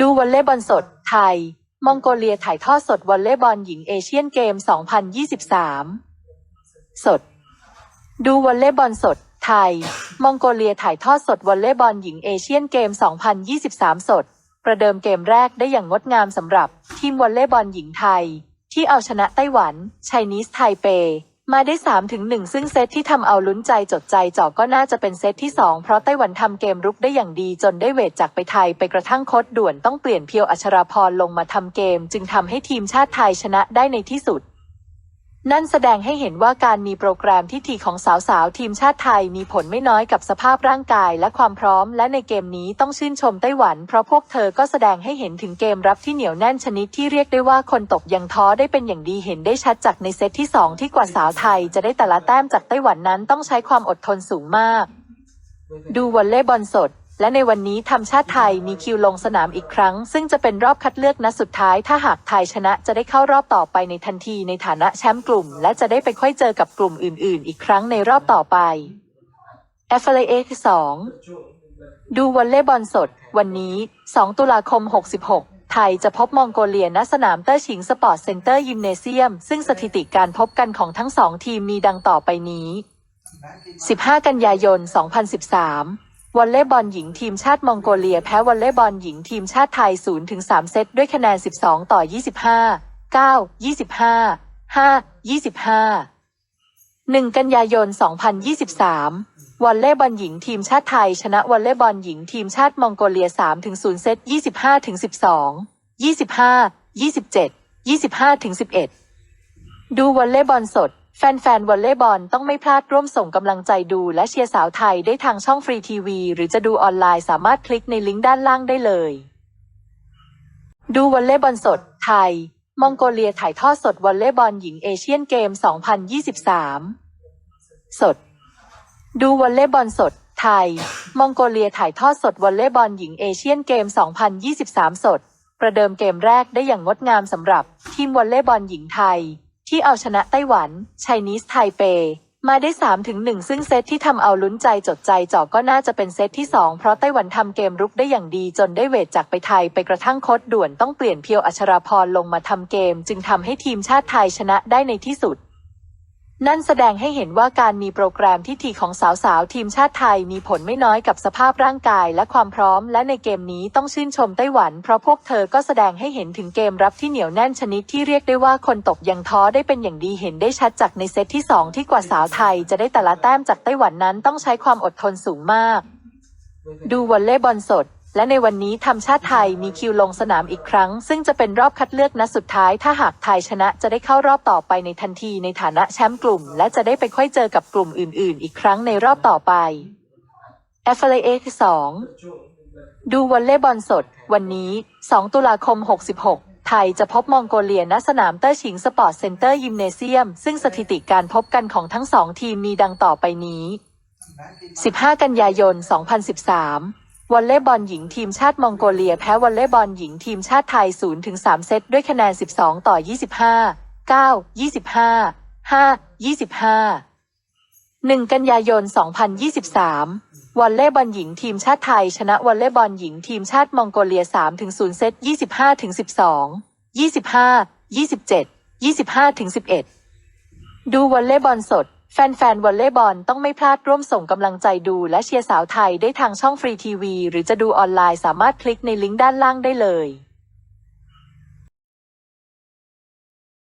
ดูวอลเลย์บอลสด ไทย มองโกเลียถ่ายทอดสดวอลเลย์บอลหญิงเอเชียนเกม 2023 สด ดูวอลเลย์บอลสด ไทย มองโกเลียถ่ายทอดสดวอลเลย์บอลหญิงเอเชียนเกม 2023 สด ประเดิมเกมแรกได้อย่างงดงามสำหรับ ทีมวอลเลย์บอลหญิงไทย ที่เอาชนะไต้หวันไชนีสไทเป มาได้3ถึง1ซึ่งเซตที่ทำเอาลุ้นใจจดใจจ่อก็น่าจะเป็นเซตที่ 2 เพราะไต้หวันทำเกมรุกได้อย่างดีจนได้เวทจากไปไทยไปกระทั่งโคดด่วนต้องเปลี่ยนเพียวอัชราพรลงมาทำเกม จึงทำให้ทีมชาติไทยชนะได้ในที่สุด นั่นแสดงให้เห็นว่าการมีโปรแกรมที่ทีของสาวๆ ทีมชาติไทยมีผลไม่น้อยกับสภาพร่างกายและความพร้อม และในเกมนี้ต้องชื่นชมไต้หวัน เพราะพวกเธอก็แสดงให้เห็นถึงเกมรับที่เหนียวแน่นชนิดที่เรียกได้ว่าคนตกยังท้อได้เป็นอย่างดีเห็นได้ชัดจากในเซตที่ 2 ที่กว่าสาวไทย จะได้แต่ละแต้มจากไต้หวันนั้นต้องใช้ความอดทนสูงมาก ดูวอลเลย์บอลสด และในวันนี้ทำชาติไทยมีคิวลงสนามอีกครั้ง ซึ่งจะเป็นรอบคัดเลือกนัดสุดท้าย ถ้าหากไทยชนะจะได้เข้ารอบต่อไปในทันทีในฐานะแชมป์กลุ่ม และจะได้ไปค่อยเจอกับกลุ่มอื่น ๆ อีกครั้งในรอบต่อไป f l a 2ดูวอลเลย์บอลสด วันนี้ 2 ตุลาคม 66ไทยจะพบมองโกเลียณสนามเตอร์ชิงสปอร์ตเซ็นเตอร์ยิมเนเซียม ซึ่งสถิติการพบกันของทั้งสองทีมมีดังต่อไปนี้ 15 กันยายน 2013 วอลเลย์บอลหญิงทีมชาติมองโกเลียแพ้วอลเลย์บอลหญิงทีมชาติไทย 0-3 เซตด้วยคะแนน 12 ต่อ 25 9 25 5 25 1 กันยายน 2023 วอลเลย์บอลหญิงทีมชาติไทย ชนะวอลเลย์บอลหญิงทีมชาติมองโกเลีย 3-0 เซต 25-12 25 27 25-11 ดูวอลเลย์บอลสด แฟนๆวอลเลย์บอลต้องไม่พลาดร่วมส่งกำลังใจดูและเชียร์สาวไทยได้ทางช่องฟรีทีวี หรือจะดูออนไลน์สามารถคลิกในลิงก์ด้านล่างได้เลย ดูวอลเลย์บอลสด ไทย มองโกเลียถ่ายทอดสดวอลเลย์บอลหญิงเอเชียนเกม 2023 สด ดูวอลเลย์บอลสด ไทย มองโกเลียถ่ายทอดสดวอลเลย์บอลหญิงเอเชียนเกม 2023 สด ประเดิมเกมแรกได้อย่างงดงามสำหรับ ทีมวอลเลย์บอลหญิงไทย ที่เอาชนะไต้หวันไชนีสไทเป มาได้3ถึง1ซึ่งเซตที่ทำเอาลุ้นใจจดใจจ่อก็น่าจะเป็นเซตที่ 2 เพราะไต้หวันทำเกมรุกได้อย่างดีจนได้เวทจากไปไทยไปกระทั่งโคดด่วนต้องเปลี่ยนเพียวอัชราพรลงมาทำเกม จึงทำให้ทีมชาติไทยชนะได้ในที่สุด นั่นแสดงให้เห็นว่าการมีโปรแกรมที่ทีของสาวๆ ทีมชาติไทยมีผลไม่น้อยกับสภาพร่างกายและความพร้อม และในเกมนี้ต้องชื่นชมไต้หวัน เพราะพวกเธอก็แสดงให้เห็นถึงเกมรับที่เหนียวแน่นชนิดที่เรียกได้ว่าคนตกยังท้อได้เป็นอย่างดีเห็นได้ชัดจากในเซตที่ 2 ที่กว่าสาวไทยจะได้แต่ละแต้มจากไต้หวันนั้นต้องใช้ความอดทนสูงมาก ดูวอลเลย์บอลสด และในวันนี้ทำชาติไทยมีคิวลงสนามอีกครั้ง ซึ่งจะเป็นรอบคัดเลือกนัดสุดท้ายถ้าหากไทยชนะจะได้เข้ารอบต่อไปในทันทีในฐานะแชมป์กลุ่ม และจะได้ไปค่อยเจอกับกลุ่มอื่น ๆ อีกครั้งในรอบต่อไป f l a 2ดูวอลเลย์บอลสด วันนี้ 2 ตุลาคม 66 ไทยจะพบมองโกเลียณสนามเตอร์ชิงสปอร์ตเซ็นเตอร์ยิมเนเซียม ซึ่งสถิติการพบกันของทั้งสองทีมมีดังต่อไปนี้ 15 กันยายน 2013 วอลเลย์บอลหญิงทีมชาติมองโกเลียแพ้วอลเลย์บอลหญิงทีมชาติไทย 0-3 เซตด้วยคะแนน 12 ต่อ 25 9 25 5 25 1 กันยายน 2023 วอลเลย์บอลหญิงทีมชาติไทย ชนะวอลเลย์บอลหญิงทีมชาติมองโกเลีย 3-0 เซต 25-12 25 27 25-11 ดูวอลเลย์บอลสด แฟนๆวอลเลย์บอลต้องไม่พลาดร่วมส่งกำลังใจดูและเชียร์สาวไทยได้ทางช่องฟรีทีวี หรือจะดูออนไลน์สามารถคลิกในลิงก์ด้านล่างได้เลย